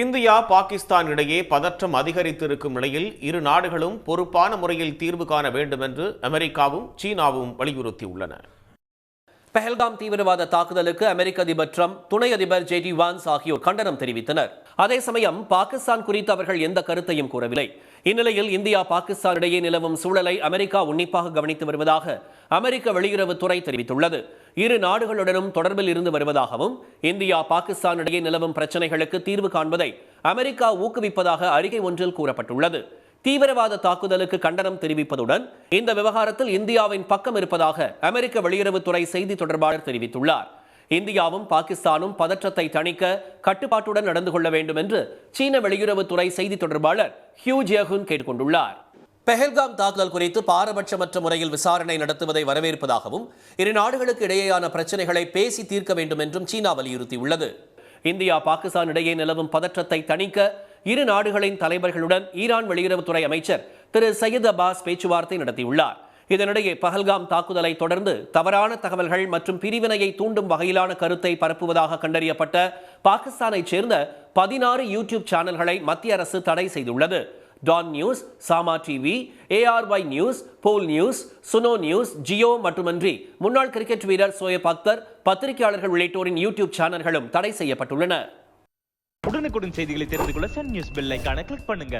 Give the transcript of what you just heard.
India Pakistan இடையே பதற்றம் அதிகரித்திருக்கும் நிலையில் இரு நாடுகளும் பொறுப்பான முறையில் தீர்வு காண வேண்டும் என்று அமெரிக்காவும் சீனாவும் வலியுறுத்தியுள்ளன. பெஹல்காம் தீவிரவாத தாக்குதலுக்கு அமெரிக்க அதிபர் ட்ரம்ப் துணை அதிபர் ஜே டி வான்ஸ் ஆகியோர் கண்டனம் தெரிவித்தனர். அதே சமயம் பாகிஸ்தான் குறித்து அவர்கள் எந்த கருத்தையும் கூறவில்லை. இந்நிலையில் இந்தியா பாகிஸ்தான் இடையே நிலவும் சூழலை அமெரிக்கா உன்னிப்பாக கவனித்து வருவதாக அமெரிக்க வெளியுறவுத்துறை தெரிவித்துள்ளது. இரு நாடுகளுடனும் தொடர்பில் இருந்து வருவதாகவும் இந்தியா பாகிஸ்தான் இடையே நிலவும் பிரச்சனைகளுக்கு தீர்வு காண்பதை அமெரிக்கா ஊக்குவிப்பதாக அறிக்கை ஒன்றில் கூறப்பட்டுள்ளது. தீவிரவாத தாக்குதலுக்கு கண்டனம் தெரிவிப்பதுடன் இந்த விவகாரத்தில் இந்தியாவின் பக்கம் இருப்பதாக அமெரிக்க வெளியுறவுத்துறை செய்தி தொடர்பாளர் தெரிவித்துள்ளார். இந்தியாவும் பாகிஸ்தானும் பதற்றத்தை தணிக்க கட்டுப்பாட்டுடன் நடந்து கொள்ள வேண்டும் என்று சீன வெளியுறவுத்துறை செய்தி தொடர்பாளர் ஹியூ ஜியகுன் கேட்டுக்கொண்டுள்ளார். பெஹல்காம் தாக்குதல் குறித்து பாரபட்சமற்ற முறையில் விசாரணை நடத்துவதை வரவேற்பதாகவும் இரு நாடுகளுக்கு இடையேயான பிரச்சனைகளை பேசி தீர்க்க வேண்டும் என்றும் சீனா வலியுறுத்தியுள்ளது. இந்தியா பாகிஸ்தான் இடையே நிலவும் பதற்றத்தை தணிக்க இரு நாடுகளின் தலைவர்களுடன் ஈரான் வெளியுறவுத்துறை அமைச்சர் திரு சையத் அப்பாஸ் பேச்சுவார்த்தை நடத்தியுள்ளார். இதனிடையே பஹல்காம் தாக்குதலை தொடர்ந்து தவறான தகவல்கள் மற்றும் பிரிவினையை தூண்டும் வகையிலான கருத்தை பரப்புவதாக கண்டறியப்பட்ட பாகிஸ்தானைச் சேர்ந்த பதினாறு யூடியூப் சேனல்களை மத்திய அரசு தடை செய்துள்ளது. Dawn news Samaa TV ARY news Bol news Suno news Geo மட்டுமன்றி முன்னாள் கிரிக்கெட் வீரர் சோயப் அக்தர் பத்திரிகையாளர்கள் உள்ளிட்டோரின் யூடியூப் சேனல்களும் தடை செய்யப்பட்டுள்ளன. உடனுக்குடன் செய்திகளை தெரிந்து கொள்ள சன் நியூஸ் பெல் கிளிக் பண்ணுங்க.